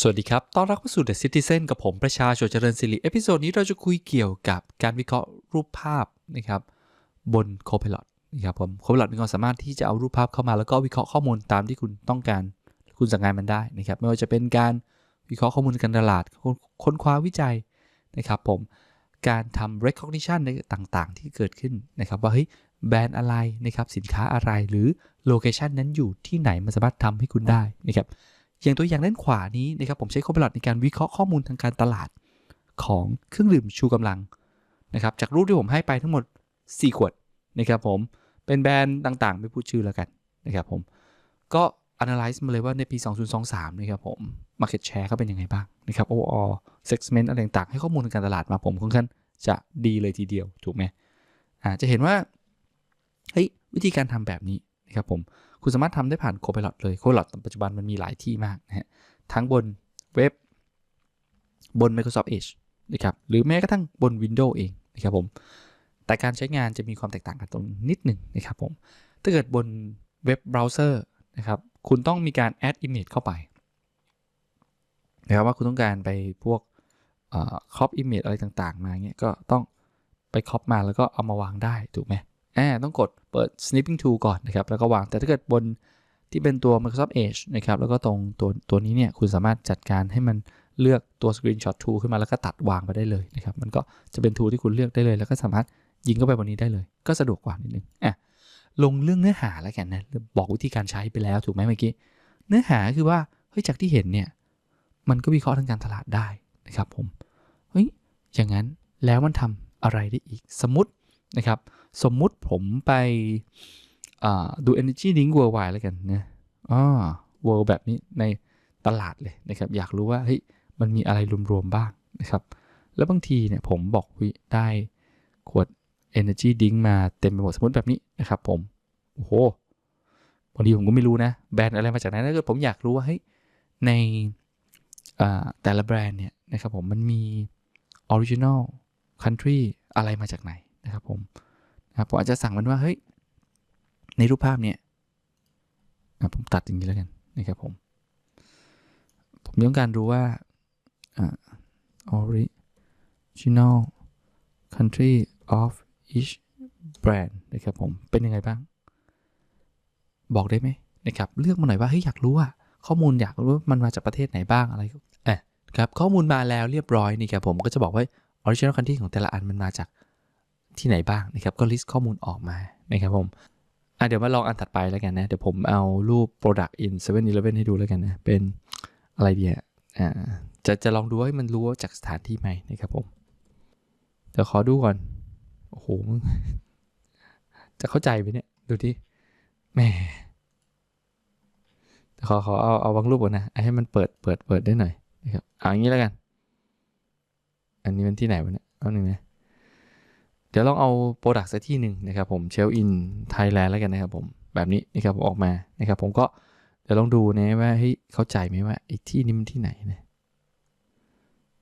สวัสดีครับ ต้อนรับเข้าสู่ The Citizen กับผมประชาชนเจริญศิริ เอพิโซดนี้เราจะคุยเกี่ยวกับการวิเคราะห์รูปภาพนะครับบน Copilot นะครับผม Copilot มีความสามารถที่จะเอารูปภาพเข้ามาแล้วก็วิเคราะห์ข้อมูลตามที่คุณต้องการ คุณสั่งงานมันได้นะครับ ไม่ว่าจะเป็นการวิเคราะห์ข้อมูลการตลาด ค้นคว้าวิจัยนะครับผม การทำ recognition ในต่างๆ ที่เกิดขึ้นนะครับว่าเฮ้ยแบรนด์อะไรนะครับ สินค้าอะไรหรือโลเคชันนั้นอยู่ที่ไหนมันสามารถทำให้คุณได้นะครับ อย่างตัวอย่างด้านขวานี้นะครับผมใช้ Copilot ในการวิเคราะห์ข้อมูลทางการตลาดของเครื่องดื่มชูกำลังนะครับจากรูปที่ผมให้ไปทั้งหมด 4 ขวดนะครับผมเป็นแบรนด์ต่างๆ ไม่พูดชื่อแล้วกันนะครับผมก็ analyze มาเลยว่าในปี 2023 นะครับผม market share เขาเป็นยังไงบ้างนะครับ overall segment อะไรต่างๆ ให้ข้อมูลทางการตลาดมาผมค่อนข้างจะดีเลยทีเดียวถูกไหมอ่าจะเห็นว่าเฮ้ยวิธีการทำแบบนี้นะครับผม คุณสามารถทำได้ผ่าน Copilot เลย Copilot ปัจจุบันมันมีหลายที่มากนะฮะทั้งบนเว็บบน Microsoft Edge นะครับหรือแม้กระทั่งบน Windows เองนะครับผมแต่การใช้งานจะมีความแตกต่างกันตรงนิดหนึ่งนะครับผมถ้าเกิดบนเว็บเบราว์เซอร์นะครับคุณต้องมีการ add image เข้าไปนะครับว่าคุณต้องการไปพวกครอปอิมเมจอะไรต่างๆ มาเงี้ยก็ต้องไปครอปมาแล้วก็เอามาวางได้ถูกไหม อ่าต้องกดเปิด snipping tool ก่อนนะครับ แล้วก็วาง แต่ถ้าเกิดบนที่เป็นตัว Microsoft Edge นะครับ แล้วก็ตรงตัวตัวนี้เนี่ย คุณสามารถจัดการให้มันเลือกตัว screenshot tool ขึ้นมาแล้วก็ตัดวางไปได้เลยนะครับ มันก็จะเป็น tool ที่คุณเลือกได้เลย แล้วก็สามารถยิงเข้าไปบนนี้ได้เลย ก็สะดวกกว่านิดนึงอะลงเรื่องเนื้อหาแล้วกันนะ บอกวิธีการใช้ไปแล้วถูกไหมเมื่อกี้ เนื้อหาคือว่า เฮ้ย จากที่เห็นเนี่ย มันก็วิเคราะห์ทางการตลาดได้นะครับผม เฮ้ย อย่างนั้น แล้วมันทำอะไรได้อีก สมมตินะครับ สมมุติผมไปดู Energy Drink Worldwide แล้วกันนะอ๋อ World แบบนี้ในตลาดเลยนะครับ อยากรู้ว่าเฮ้ยมันมีอะไรรวมๆบ้างนะครับ แล้วบางทีเนี่ยผมบอกวิได้ขวด Energy Drink มาเต็มไปหมดสมมติแบบนี้นะครับผม โอ้โหบางทีผมก็ไม่รู้นะ แบรนด์อะไรมาจากไหนถ้าเกิดผมอยากรู้ว่าเฮ้ยในแต่ละแบรนด์เนี่ยนะครับผมมันมี Original Country อะไรมาจากไหนนะครับผม นะครับผมอาจจะสั่งมันว่าเฮ้ยในรูปภาพเนี่ยผมตัดอย่างนี้แล้วกันนะครับผม ผมต้องการรู้ว่า original country of each brand นะครับผมเป็นยังไงบ้าง บอกได้ไหมนะครับเลือกมาหน่อยว่าเฮ้ยอยากรู้ว่าข้อมูลอยากรู้ว่ามันมาจากประเทศไหนบ้างอะไรอะครับข้อมูลมาแล้วเรียบร้อยนี่ครับผมก็จะบอกว่า original country ของแต่ละอันมันมาจาก ที่ไหนบ้างนะครับก็ลิสต์ข้อมูลออกมานะครับผมอะเดี๋ยวมาลองอันถัดไปแล้วกันนะ เดี๋ยวผมเอารูป product in 7-Eleven ให้ดูแล้วกันนะ เป็นอะไรดีอ่าจะจะลองดูว่ามันรู้จากสถานที่ไหมนะครับผมเดี๋ยวขอดูก่อน โอ้โห จะเข้าใจไหมเนี่ย ดูที่แม่ขอขอเอาเอาบางรูปก่อนนะ ให้มันเปิดเปิดเปิดได้หน่อยนะครับ เอาอย่างนี้แล้วกัน อันนี้เป็นที่ไหนวะเนี่ยเอาหนึ่งนะ เดี๋ยวลองเอาโปรดักต์สักที่หนึ่งนะครับผมเชลอินไทยแลนด์แล้วกันนะครับผมแบบนี้นะครับออกมานะครับผมก็เดี๋ยวลองดูนะว่าเฮ้ยเข้าใจไหมว่าไอ้ที่นี้มันที่ไหนนะ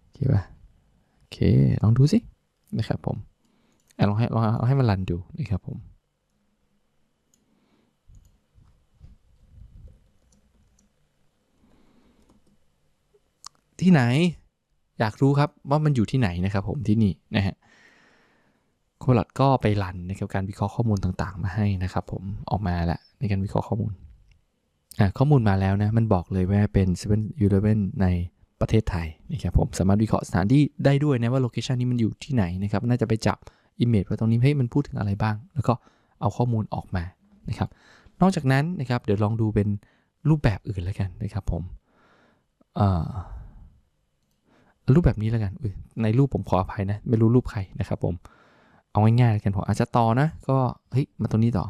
โอเคป่ะโอเคลองดูสินะครับผมลองให้ลองเอาให้มันรันดูนะครับผมที่ไหนอยากรู้ครับว่ามันอยู่ที่ไหนนะครับผมที่นี่นะฮะ โคลัดก็ไปรันนะครับการวิเคราะห์ข้อมูลต่างๆ มาให้นะครับผมออกมาแล้วในการวิเคราะห์ข้อมูลอ่าข้อมูลมาแล้วนะ มันบอกเลยว่าเป็น7 e เ e ่ e ในประเทศไทยนะครับผมสามารถวิเคราะห์สถานที่ได้ด้วยนะว่าโลเคชันนี้มันอยู่ที่ไหนนะครับน่าจะไปจับอิมเมจว่าตรงนี้ให้มันพูดถึงอะไรบ้าง แล้วก็เอาข้อมูลออกมานะครับนอกจากนั้นนะครับเดี๋ยวลองดูเป็นรูปแบบอื่นแล้วกันนะครับผมรูปแบบนี้แล้วกันในรูปผมขออภัยนะ ไม่รู้รูปใครนะครับผม เอาง่ายๆกันผมอาจจะต่อนะ ก็เฮ้ยมาตรงนี้ต่อ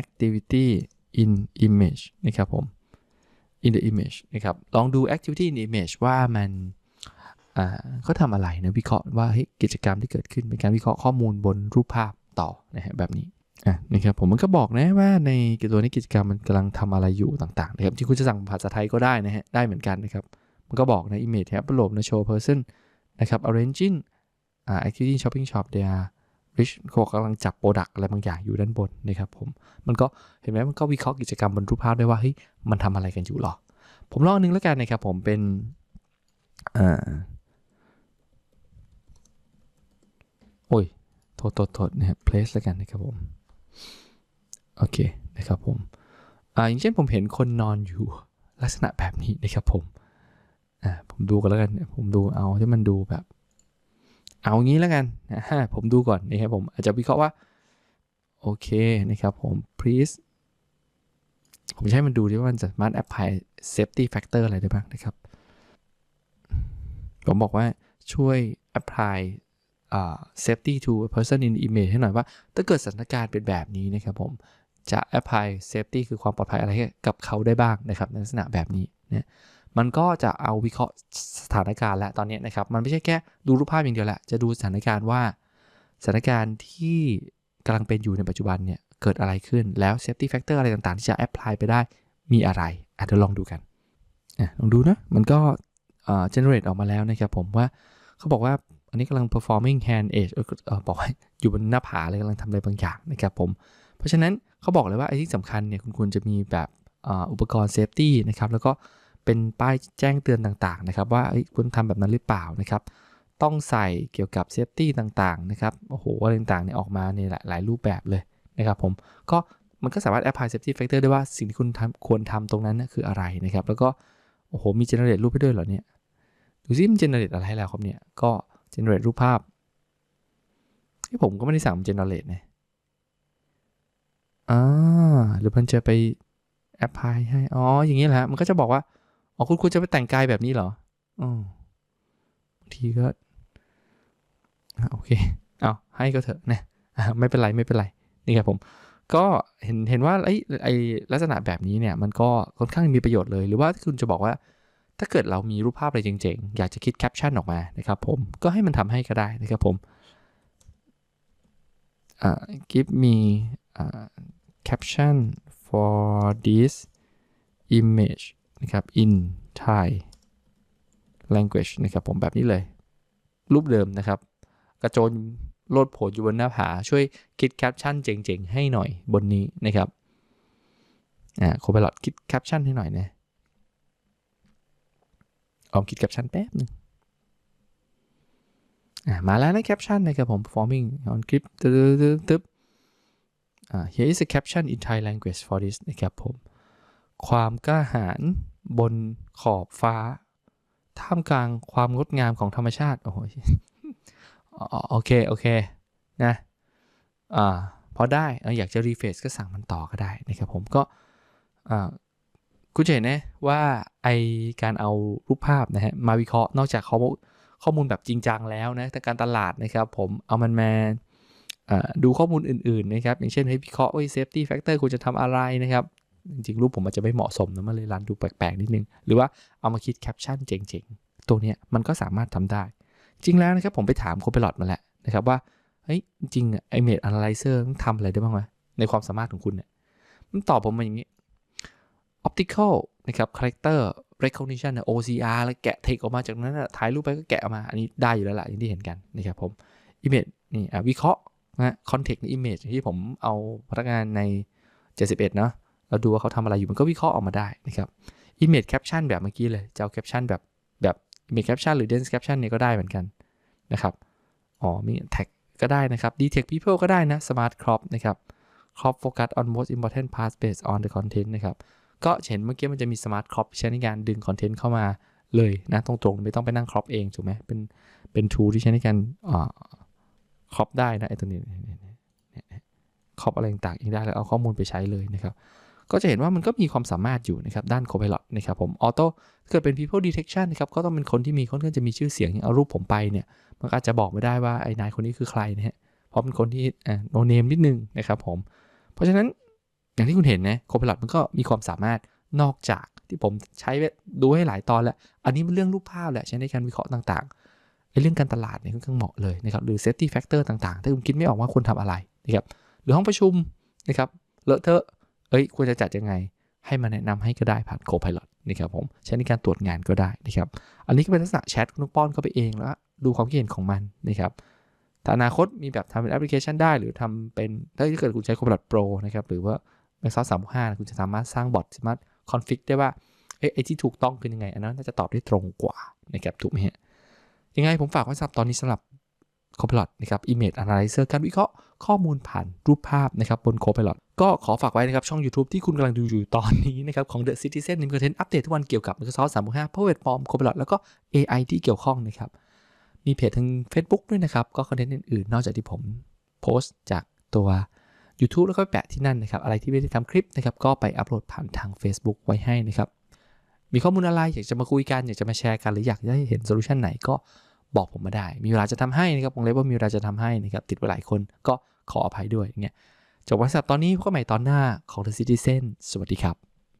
activity in image นะครับผม in the image นะครับ ลองดู activity in image ว่ามันเขาทำอะไรนะวิเคราะห์ว่าเฮ้ยกิจกรรมที่เกิดขึ้นเป็นการวิเคราะห์ข้อมูลบนรูปภาพต่อนะฮะแบบนี้อะนะครับผมมันก็บอกนะว่าในตัวนี้กิจกรรมมันกำลังทำอะไรอยู่ต่างๆนะครับที่คุณจะสั่งภาษาไทยก็ได้นะฮะได้เหมือนกันนะครับ มันก็บอกใน image ครับประโลมนะ show person นะครับ arranging uh, activity shopping shop they are Rich เขากกำลังจับโปรดักอะไรบางอย่างอยู่ด้านบนนะครับผม มันก็เห็นไหมมันก็วิเคราะห์กิจกรรมบนรูปภาพได้ว่าเฮ้ยมันทำอะไรกันอยู่หรอ ผมลองนนึงแล้วกันนะครับผมเป็นอ่าโอ้ยโทษโทษโทษนะครับ place แล้วกันนะครับผม โอเคนะครับผมอ่าอย่างเช่นผมเห็นคนนอนอยู่ลักษณะแบบนี้นะครับผม อ่าผมดูกันแล้วกัน ผมดูเอาที่มันดูแบบ เอางี้แล้วกันนะฮะผมดูก่อนนะครับผมอาจจะวิเคราะห์ว่า โอเคนะครับผม please ผมใช้มันดูดิว่ามันสามารถ apply safety factor อะไรได้บ้างนะครับ ผมบอกว่าช่วย apply safety to a person in image ให้หน่อยว่า ถ้าเกิดสถานการณ์เป็นแบบนี้นะครับผมจะ apply safety คือความปลอดภัยอะไรกับเขาได้บ้างนะครับในลักษณะแบบนี้เนี่ย มันก็จะเอาวิเคราะห์สถานการณ์และตอนนี้นะครับ มันไม่ใช่แค่ดูรูปภาพอย่างเดียวแหละ จะดูสถานการณ์ว่า สถานการณ์ที่กำลังเป็นอยู่ในปัจจุบันเนี่ย เกิดอะไรขึ้นแล้ว safety factor อะไรต่างๆ ที่จะ apply ไปได้มีอะไรอะเดี๋ยวลองดูกันอะลองดูนะ มันก็ generate ออกมาแล้วนะครับผมว่าเขาบอกว่าอันนี้กำลัง performing hand edge เออบอกว่าอยู่บนหน้าผาเลยกำลังทำอะไรบางอย่างนะครับผม เพราะฉะนั้นเขาบอกเลยว่าไอ้ที่สำคัญเนี่ยคุณควรจะมีแบบอุปกรณ์เซฟตี้นะครับแล้วก็ เป็นป้ายแจ้งเตือนต่างๆนะครับว่าคุณทำแบบนั้นหรือเปล่านะครับ ต้องใส่เกี่ยวกับเซฟตี้ต่างๆนะครับโอ้โหอะไรต่างๆเนี่ยออกมาในหลายรูปแบบเลยนะครับผมก็มันก็สามารถ apply safety factor ได้ว่าสิ่งที่คุณทำควรทำตรงนั้นนะคืออะไรนะครับ แล้วก็โอ้โหมี generate รูปให้ด้วยเหรอเนี่ยดูซิมัน generate อะไรให้แล้วครับเนี่ยก็ generate รูปภาพที่ผมก็ไม่ได้สั่ง generate นะอ่าหรือมันจะไป apply ให้ อ๋อ อย่างนี้แหละมันก็จะบอกว่า อ๋อคุณคุณจะไปแต่งกายแบบนี้เหรออ๋อบางทีก็โอเค เอาให้ก็เถอะนะไม่เป็นไรไม่เป็นไร นี่ครับผม ก็เห็นเห็นว่าไอ้ไอ้ลักษณะแบบนี้เนี่ย มันก็ค่อนข้างมีประโยชน์เลย หรือว่าคุณจะบอกว่า ถ้าเกิดเรามีรูปภาพอะไรเจ๋งๆ อยากจะคิดแคปชั่นออกมานะครับผม ก็ให้มันทำให้ก็ได้นะครับผมอ่า give me อ่า caption for this image นะครับ in Thai language นะครับผมแบบนี้เลย รูปเดิมนะครับ กระโจนโลดโผล่อยู่บนหน้าผา ช่วยคิดแคปชั่นเจ๋งๆ ให้หน่อยบนนี้นะครับอ่าโคเปลอดคิดแคปชั่นให้หน่อยนะออมคิดแคปชั่นแป๊บนึงอ่ามาแล้วนะแคปชั่นนะครับผม performing on clip ตึ๊บ Uh, here is a caption in Thai language for this นะครับผม ความกล้าหาญบนขอบฟ้า ท่ามกลางความงดงามของธรรมชาติ โอ้โหโอเค โอเค นะ อ่า พอได้อยากจะรีเฟซก็สั่งมันต่อก็ได้นะครับผมก็คุณเห็นนะว่าไอการเอารูปภาพนะฮะมาวิเคราะห์นอกจากข้อมูลข้อมูลแบบจริงจังแล้วนะแต่การตลาดนะครับผมเอามันมาดูข้อมูลอื่นๆนะครับอย่างเช่นให้วิเคราะห์ว่า safety factor คุณจะทำอะไรนะครับ จริงๆ รูปผมอาจจะไม่เหมาะสมนะมันเลยรันดูแปลกๆ นิดนึง หรือว่าเอามาคิดแคปชั่นเจ๋งๆ ตัวเนี้ยมันก็สามารถทำได้ จริงแล้วนะครับผมไปถามโคเปลอดมาแล้วนะครับว่าเฮ้ยจริงไอเมด analyzer ต้องทำอะไรได้บ้างวะในความสามารถของคุณเนี่ยมันตอบผมมาอย่างนี้ optical นะครับ character recognition OCR แล้วแกะเทคออกมาจากนั้นถ่ายรูปไปก็แกะออกมา อันนี้ได้อยู่แล้วล่ะอย่างที่เห็นกันนะครับผม image นี่วิเคราะห์นะคอนเทกต์ใน image ที่ผมเอาพนักงานใน 71 เนาะ เราดูว่าเขาทำอะไรอยู่มันก็วิเคราะห์ออกมาได้นะครับ image caption แบบเมื่อกี้เลยจะเอา caption แบบแบบ image caption หรือ dense caption เนี่ยก็ได้เหมือนกันนะครับอ๋อมี tag ก็ได้นะครับ detect people ก็ได้นะ smart crop นะครับ crop focus on most important parts based on the content นะครับก็เห็นเมื่อกี้มันจะมี smart crop ใช้ในการดึงคอนเทนต์เข้ามาเลยนะตรงๆ ไม่ต้องไปนั่ง crop เองถูกไหมเป็นเป็น tool ที่ใช้ในการครอปได้นะไอ้ตัวนี้ครอปอะไรต่างๆเองได้แล้วเอาข้อมูลไปใช้เลยนะครับ ก็จะเห็นว่ามันก็มีความสามารถอยู่นะครับด้าน Copilot นะครับผมออโต้เกิดเป็น people detection นะครับก็ต้องเป็นคนที่มีค่อนข้างจะมีชื่อเสียงอย่างเอารูปผมไปเนี่ยมันอาจจะบอกไม่ได้ว่าไอ้นายคนนี้คือใครนะฮะเพราะเป็นคนที่อ่าโนเนมนิดนึงนะครับผมเพราะฉะนั้นอย่างที่คุณเห็นนะ Copilot มันก็มีความสามารถนอกจากที่ผมใช้ดูให้หลายตอนแล้ว อันนี้เป็นเรื่องรูปภาพแหละใช้ในการวิเคราะห์ต่างๆในเรื่องการตลาดเนี่ยค่อนข้างเหมาะเลยนะครับหรือ safety factor ต่างๆ ถ้าคุณคิดไม่ออกว่าควรทำอะไรนะครับหรือห้องประชุมนะครับเลอะเทอะ เอ้ยควรจะจัดยังไง ให้มาแนะนำให้ก็ได้ผ่าน Copilot นะครับผมใช้ในการตรวจงานก็ได้นะครับ อันนี้ก็เป็นลักษณะแชทคุณป้อนเข้าไปเองแล้วดูความคิดเห็นของมันนะครับแต่อนาคตมีแบบทำเป็นแอปพลิเคชันได้ หรือทำเป็นถ้าเกิดคุณใช้ Copilot Pro นะครับหรือว่า Microsoft 365คุณจะสามารถสร้างบอทสามารถคอนฟิกได้ว่าเอ๊ะไอ้ที่ถูกต้องคือยังไง อันนั้นน่าจะตอบได้ตรงกว่านะครับถูกไหมฮะยังไงผมฝากไว้สำหรับตอนนี้สำหรับ Copilot นะครับ Image Analyzer การวิเคราะห์ข้อมูลผ่านรูปภาพนะครับบน Copilot ก็ขอฝากไว้นะครับ ช่อง YouTube ที่คุณกำลังดูอยู่ตอนนี้นะครับ ของ The Citizen มีคอนเทนต์อัปเดตทุกวันเกี่ยวกับ Microsoft 365 Power Platform Copilot แล้วก็ AI ที่เกี่ยวข้องนะครับ มีเพจทาง Facebook ด้วยนะครับ ก็คอนเทนต์อื่นๆ นอกจากที่ผมโพสต์จากตัว YouTube แล้วก็ไปแปะที่นั่นนะครับ อะไรที่ไม่ได้ทำคลิปนะครับ ก็ไปอัปโหลดผ่านทาง Facebook ไว้ให้นะครับ มีข้อมูลอะไรอยากจะมาคุยกัน อยากจะมาแชร์กัน หรืออยากได้เห็นโซลูชันไหนก็บอกผมมาได้ มีเวลาจะทำให้นะครับวงเล็บว่ามีเวลาจะทำให้นะครับ ติดไว้หลายคนก็ขออภัยด้วยเงี้ย จบไว้สำหรับตอนนี้พบกันใหม่ตอนหน้าของ The Citizen สวัสดีครับ